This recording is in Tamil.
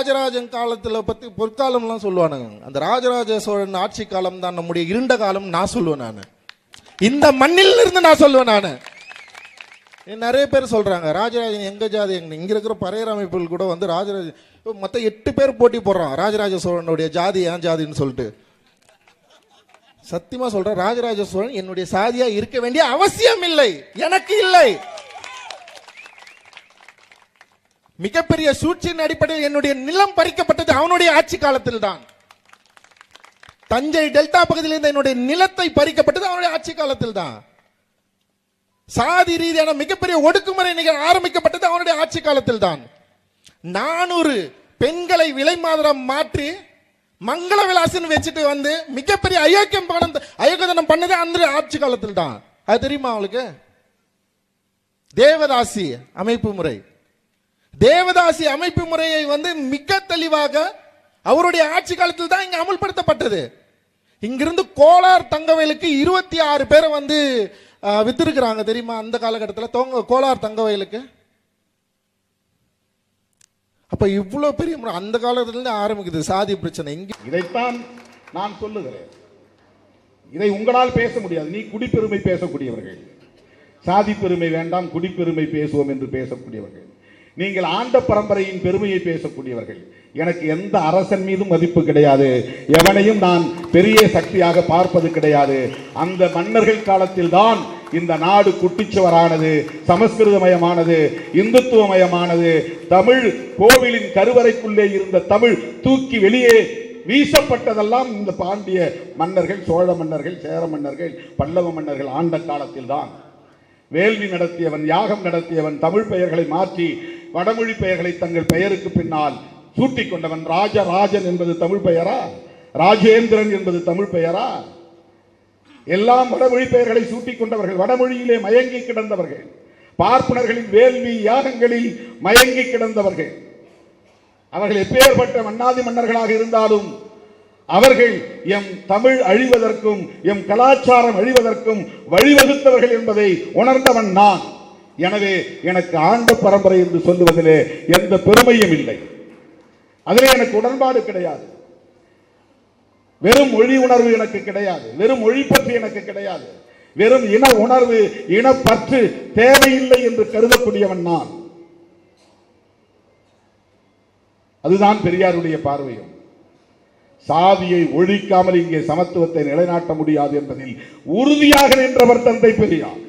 ராஜராஜன் காலத்தில் பற்றி பொற்காலம்லாம் சொல்லுவானுங்க. அந்த ராஜராஜ சோழன் ஆட்சி காலம் தான் நம்முடைய இருண்ட காலம் நான் சொல்லுவேன் நான். இந்த மண்ணில் இருந்து நான் சொல்லுவேன் நான். நிறைய பேர் சொல்கிறாங்க ராஜராஜன் எங்கள் ஜாதி? எங்க இங்கே இருக்கிற பறையர் அமைப்புகள் கூட வந்து ராஜராஜ மொத்தம் எட்டு பேர் போட்டி போடுறான் ராஜராஜ சோழனுடைய ஜாதி ஏன் ஜாதின்னு சொல்லிட்டு. சத்தியமாக சொல்கிறேன் ராஜராஜ சோழன் என்னுடைய சாதியாக இருக்க வேண்டிய அவசியம் இல்லை எனக்கு இல்லை. மிகப்பெரிய சூழ்ச்சியின் அடிப்படையில் என்னுடைய நிலம் பறிக்கப்பட்டது அவனுடைய ஆட்சி காலத்தில் தான் தஞ்சை டெல்டா பகுதியில் இருந்த என்னுடைய நிலத்தை பறிக்கப்பட்டது அவனுடைய ஆட்சி காலத்தில் தான் சாதி ரீதியான மிகப்பெரிய ஒடுக்குமுறை நிகழ் ஆரம்பிக்கப்பட்டது அவனுடைய ஆட்சி காலத்தில் தான் நானூறு பெண்களை விலை மாதிரம் மாற்றி மங்கள விலாசன் வச்சுட்டு வந்து மிகப்பெரிய அயோக்கியம் பணம் அயோக்கியதனம் பண்ணது அந்த ஆட்சி காலத்தில் தான் அது தெரியுமா அவளுக்கு தேவதாசி அமைப்பு முறை. தேவதாசி அமைப்பு முறையை வந்து மிக தெளிவாக அவருடைய ஆட்சி காலத்தில் தான் இங்கே அமுல்படுத்தப்பட்டது. இங்கிருந்து கோலார் தங்கவயலுக்கு இருபத்தி ஆறு பேரை வந்து அஹ், வித்திருக்கிறாங்க. தெரியுமா? அந்த காலகட்டத்தில் தோங்க கோலார் தங்கவயலுக்கு அப்போ இவ்வளோ பெரிய முறை அந்த காலத்துலேருந்து ஆரம்பிக்குது சாதி பிரச்சனை. இங்கே இதைத்தான் நான் சொல்லுகிறேன். இதை உங்களால் பேச முடியாது. நீ குடிப்பெருமை பேசக்கூடியவர்கள். சாதி பெருமை வேண்டாம் குடிப்பெருமை பேசுவோம் என்று பேசக்கூடியவர்கள். நீங்கள் ஆண்ட பரம்பரையின் பெருமையை பேசக்கூடியவர்கள். எனக்கு எந்த அரசன் மீதும் மதிப்பு கிடையாது. எவனையும் நான் பெரிய சக்தியாக பார்ப்பது கிடையாது. அந்த மன்னர்கள் காலத்தில் தான் இந்த நாடு குட்டிச்சுவரானது சமஸ்கிருதமயமானது இந்துத்துவமயமானது தமிழ் கோவிலின் கருவறைக்குள்ளே இருந்த தமிழ் தூக்கி வெளியே வீசப்பட்டதெல்லாம் இந்த பாண்டிய மன்னர்கள் சோழ மன்னர்கள் சேர மன்னர்கள் பல்லவ மன்னர்கள் ஆண்ட காலத்தில் தான் வேள்வி நடத்தியவன் யாகம் நடத்தியவன் தமிழ் பெயர்களை மாற்றி வடமொழி பெயர்களை தங்கள் பெயருக்கு பின்னால் சூட்டிக் கொண்டவன் ராஜராஜன் என்பது தமிழ் பெயரா? ராஜேந்திரன் என்பது தமிழ் பெயரா? எல்லாம் வடமொழி பெயர்களை சூட்டிக் கொண்டவர்கள் வடமொழியிலே மயங்கி கிடந்தவர்கள் பார்ப்பனர்களின் வேள்வி யாகங்களில் மயங்கி கிடந்தவர்கள். அவர்கள் எப்பேற்பட்ட மன்னாதி மன்னர்களாக இருந்தாலும் அவர்கள் எம் தமிழ் அழிவதற்கும் எம் கலாச்சாரம் அழிவதற்கும் வழிவகுத்தவர்கள் என்பதை உணர்ந்தவன் நான். எனவே எனக்கு ஆண்ட பரம்பரை என்று சொல்லுவதிலே எந்த பெருமையும் இல்லை. அதிலே எனக்கு உடன்பாடு கிடையாது. வெறும் மொழி உணர்வு எனக்கு கிடையாது. வெறும் மொழி பற்றி எனக்கு கிடையாது. வெறும் இன உணர்வு இனப்பற்று தேவையில்லை என்று கருதக்கூடியவன் நான். அதுதான் பெரியாருடைய பார்வையும். சாதியை ஒழிக்காமல் இங்கே சமத்துவத்தை நிலைநாட்ட முடியாது என்பதில் உறுதியாக நின்றவர் தந்தை பெரியார்.